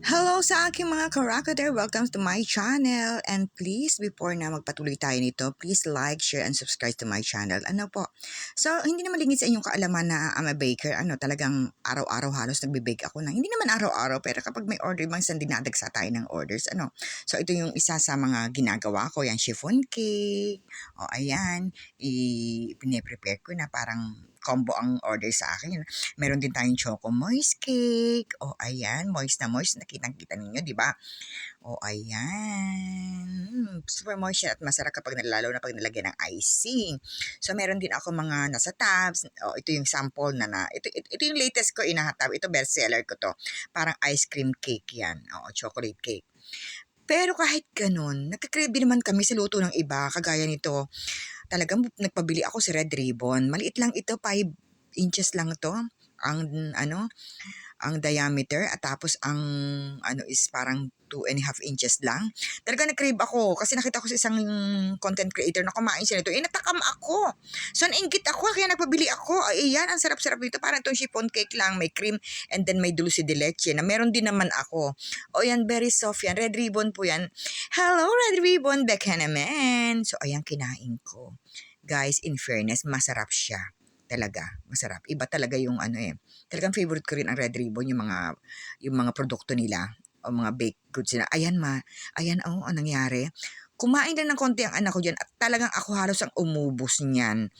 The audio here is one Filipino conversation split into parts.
Hello sa aking mga karakater! Welcome to my channel! And please, before na magpatuloy tayo nito, please like, share, and subscribe to my channel. Ano po? So, hindi naman lingid sa inyong kaalaman na I'm a baker. Ano, talagang araw-araw halos nagbe-bake ako ng, hindi naman araw-araw, pero kapag may order, minsan dinadagsa tayo ng orders. Ano? So, ito yung isa sa mga ginagawa ko. Yan, chiffon cake. O, ayan. I, pine-prepare ko na parang combo ang order sa akin. Meron din tayong choco moist cake. O, ayan. Moist na moist. Nakitang-kita ninyo, di ba? O, ayan. Mm, Super moist at masarap kapag nalalo na pag nilagyan ng icing. So, meron din ako mga nasa tabs. O, ito yung sample na na. Ito, ito, ito yung latest ko inahatab. Ito bestseller ko to. Parang ice cream cake yan. O, chocolate cake. Pero kahit ganun, nagkakrave naman kami sa luto ng iba. Kagaya nito, talagang nagpabili ako sa Red Ribbon. Maliit lang ito, 5 inches lang to. Ang ano, ang diameter at tapos ang ano is parang 2 and a half inches lang. Talaga nag-crave ako kasi nakita ko sa isang content creator na kumain siya nito. Eh, natakam ako. So, nainggit ako kaya nagpabili ako. Ay, yan, ang sarap-sarap nito. Parang itong chiffon cake lang. May cream and then may dulce de leche na meron din naman ako. O yan, very soft yan. Red ribbon po yan. Hello, Red Ribbon. Becca naman. So, ayan, kinain ko. Guys, in fairness, masarap siya. Talaga, masarap. Iba talaga yung ano eh. Talagang favorite ko rin ang Red Ribbon, yung mga, yung mga produkto nila o mga baked goods nila. Ayan ma, ayan oh, anong nangyari? Kumain lang ng konti ang anak ko dyan at talagang ako halos ang umubos niyan.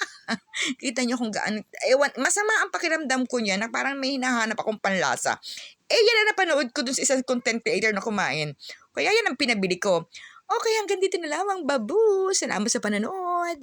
Kita niyo kung gaano, ewan, masama ang pakiramdam ko niyan na parang may hinahanap akong panlasa. Eh, yan na napanood ko dun sa isang content creator na kumain. Kaya yan ang pinabili ko. Okay, hanggang dito na lamang, babu. Salamat sa panonood.